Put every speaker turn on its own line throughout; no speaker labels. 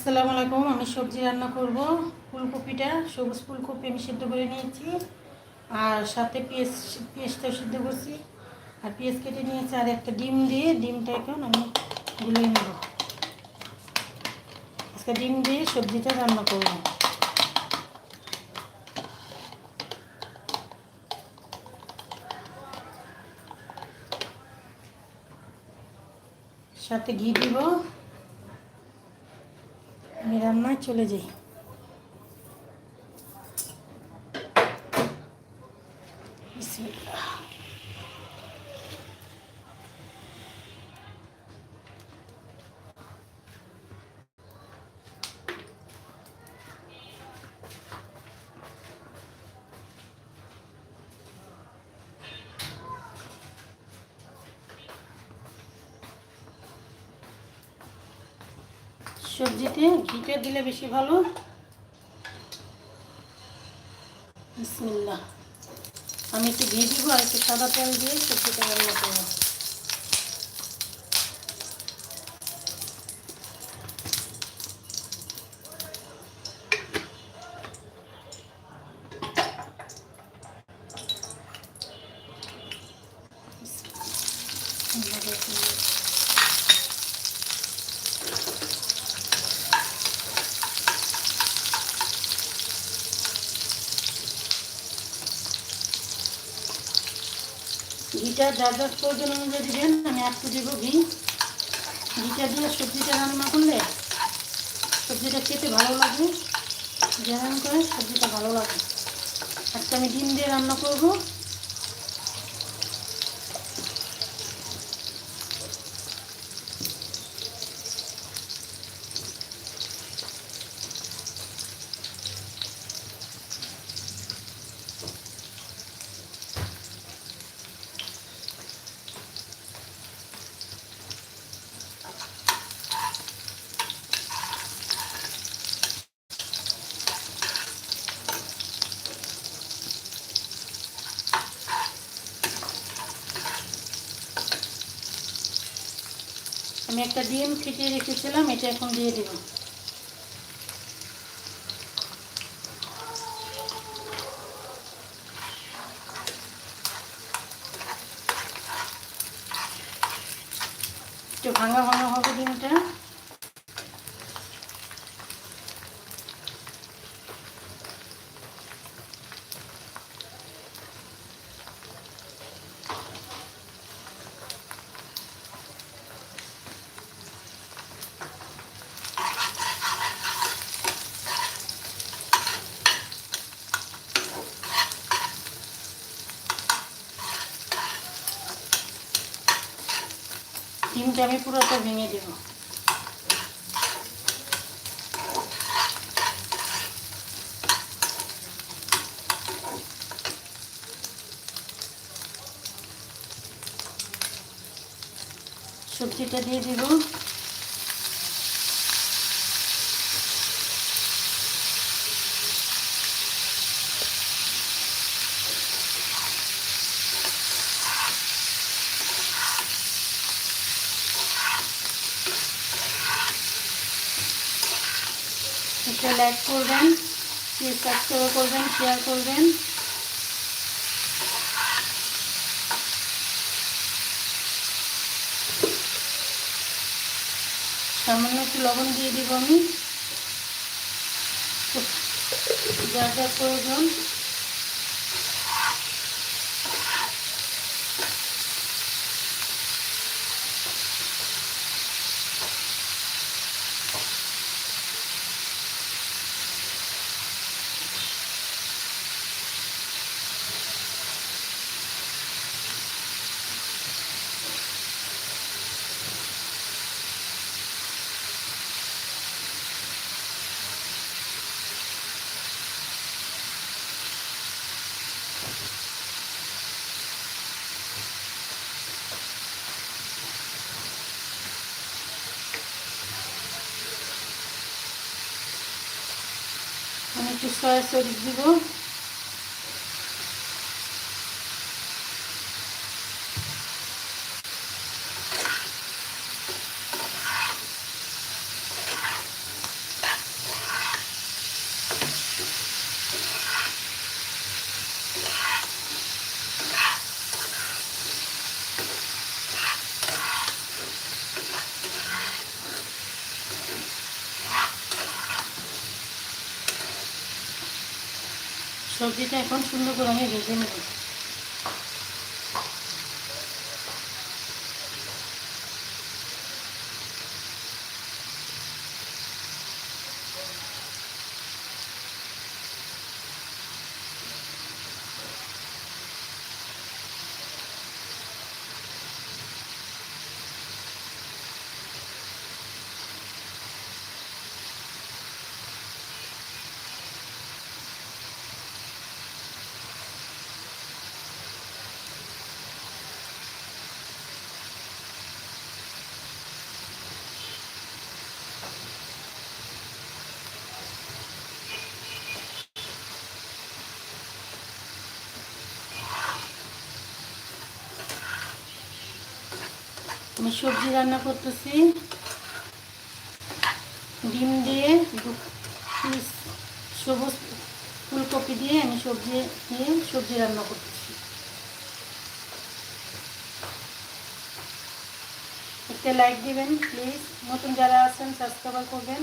আসসালামু আলাইকুম, আমি সবজি রান্না করব। ফুলকপিটা, সবুজ ফুলকপি আমি সিদ্ধ করে নিয়েছি। আর সাথে পেঁয়াজ পেঁয়াজটাও সিদ্ধ করছি। আর পেঁয়াজ কেটে নিয়েছি আর একটা ডিম দিয়ে, ডিমটা এখন আমি গুলিয়ে নেব। আজকে ডিম দিয়ে সবজিটা রান্না করব। সাথে ঘি দিব। চলে যাই। সবজিতে ঘিটা দিলে বেশি ভালো। আমি একটু ঘি দিব আর একটু সাদা তেল দিয়ে সবজিটা রান্না করব। ঘিটা যার যার প্রয়োজন অনুযায়ী দিবেন, আমি একটু দেব ঘি। ঘিটা দিয়ে সবজিটা রান্না করলে সবজিটা খেতে ভালো লাগবে যেমন করে সবজিটা ভালো লাগে। একটা আমি ডিম দিয়ে রান্না করব। আমি একটা ডিম ফিটিয়ে রেখেছিলাম এটা এখন দিয়ে দেব একটু ভাঙা ভাঙা হবে ডিমটা। ডিমটা আমি পুরোটা ভেঙে দেব। সবজিটা দিয়ে দিব একটা লাইক করবেন প্লিজ সাবস্ক্রাইব করবেন শেয়ার করবেন। সামান্য একটু লবণ দিয়ে দিব আমি। যা যা প্রয়োজন আমি একটু সয়া সরিষ দিব। সবজিটা এখন সুন্দর করে আমি ভেজে নেব। আমি সবজি রান্না করতেছি। ডিম দিয়ে সবুজ ফুলকপি দিয়ে আমি সবজি দিয়ে সবজি রান্না করতেছি। একটা লাইক দিবেন প্লিজ নতুন যারা আছেন সাবস্ক্রাইব করবেন।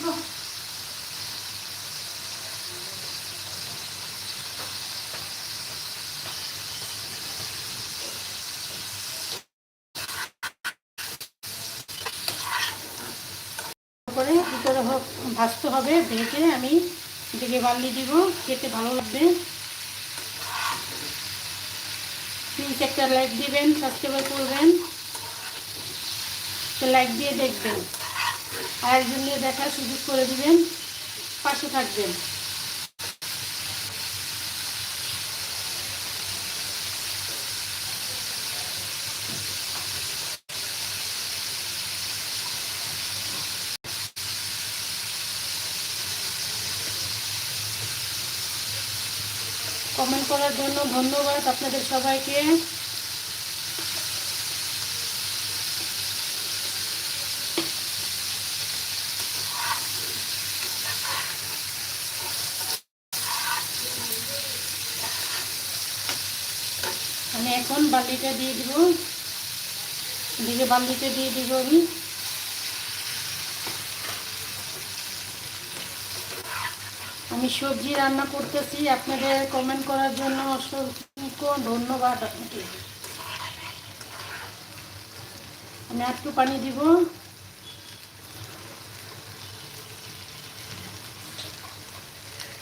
করে ভিতরে ভাজতে হবে, ভেজে আমি দিকে বাল্লি দিব, খেতে ভালো লাগবে। প্লিজ একটা লাইক দিবেন সাবস্ক্রাইব করবেন। লাইক দিয়ে দেখবেন। আর একজন দিয়ে দেখার সুযোগ করে দিবেন। পাশে থাকবেন। কমেন্ট করার জন্য ধন্যবাদ আপনাদের সবাইকে। এখন বালিটা দিয়ে দিব। দিকে বালিটা দিয়ে দিব আমি। আমি সবজি রান্না করতেছি। আপনাদের কমেন্ট করার জন্য অসংখ্য ধন্যবাদ আপনাকে। আমি একটু পানি দিব।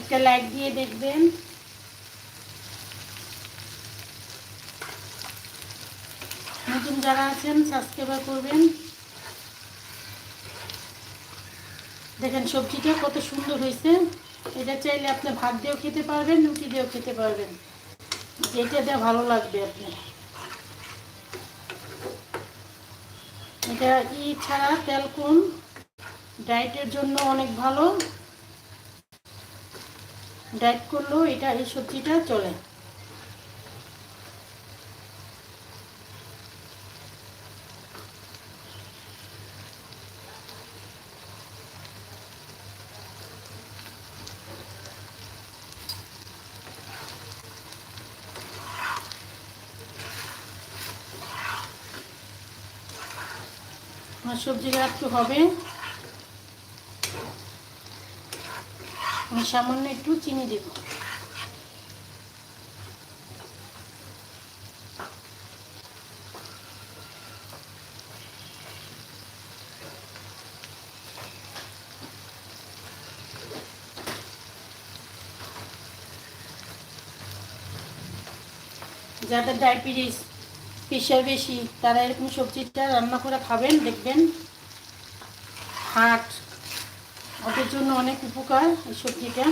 একটা লাইক দিয়ে দেখবেন নতুন যারা আছেন সাবস্ক্রাইব করবেন। দেখেন সবজিটা কত সুন্দর হয়েছে। এটা চাইলে আপনি ভাত দিয়েও খেতে পারবেন, রুটি দিয়েও খেতে পারবেন। যেটা দিয়ে ভালো লাগবে আপনি। এটা ই ছাড়া তেল কম ডায়েটের জন্য অনেক ভালো। ডায়েট করলেও এটা এই সবজিটা চলে। আমার সবজিটা একটু হবে। আমি সামান্য একটু চিনি দেব। যাদের ডায়াবেটিস প্রেশার বেশি। তারা এরকম সবজিটা রান্না করে খাবেন, দেখবেন হাট ওদের জন্য অনেক উপকার এই সবজিটা।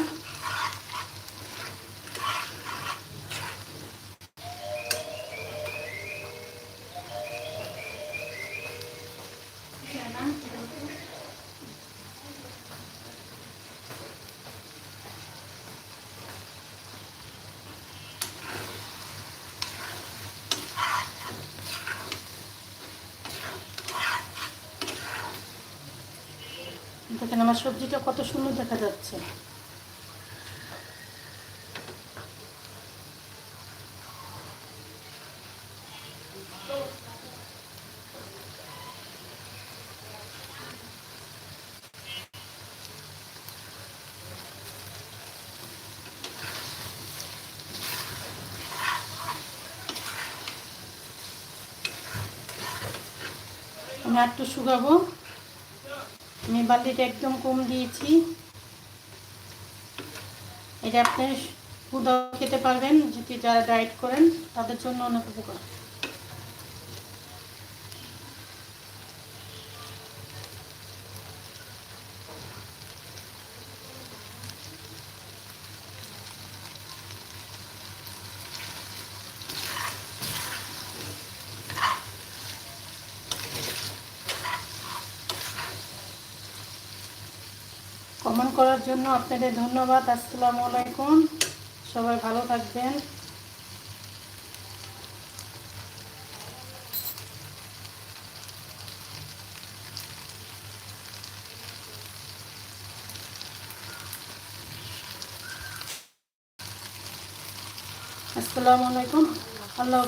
দেখেন আমার সবজিটা কত সুন্দর দেখা যাচ্ছে। আমি একটু শুকাবো। আমি বালিটা একদম কম দিয়েছি। এটা আপনি খেতে পারবেন যদি যারা ডায়েট করেন, তাদের জন্য অনেক উপকার। কমেন্ট করার জন্য আপনাদের ধন্যবাদ। আসসালামু আলাইকুম। সবাই ভালো থাকবেন। আসসালামু আলাইকুম। আল্লাহ।